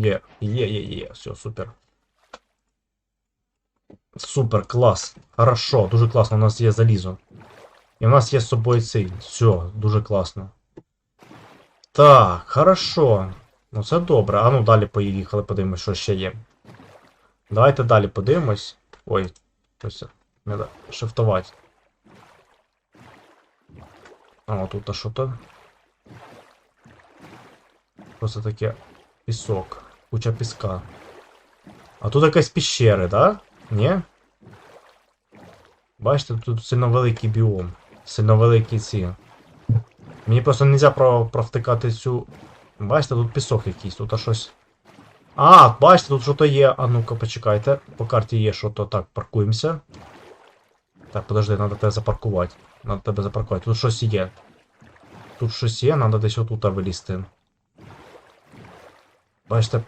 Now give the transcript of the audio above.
Є, є, є, є. Все, супер. Супер, клас. Хорошо, дуже класно, у нас є залізо. І у нас є з собою цей. Все, дуже класно. Так, хорошо. Ну це добре. А ну далі поїхали, подивимось, що ще є. Давайте далі подивимось. Ой, ось. Треба шифтувати. А, тут а що то? Просто таке пісок. Куча піска. А тут якась піщери, да? Ні? Бачите, тут сильно великий біом. Сильно великі ці. Мені просто не можна про, провтикати цю. Бачите, тут пісок якийсь, тут а щось. А, бачите, тут що-то є. А ну-ка, почекайте. По карті є що-то. Так, паркуємося. Так, подожди, треба тебе запаркувати. Надо тебе запаркувати. Тут щось є. Тут щось є, треба десь отут вилізти. Бачите,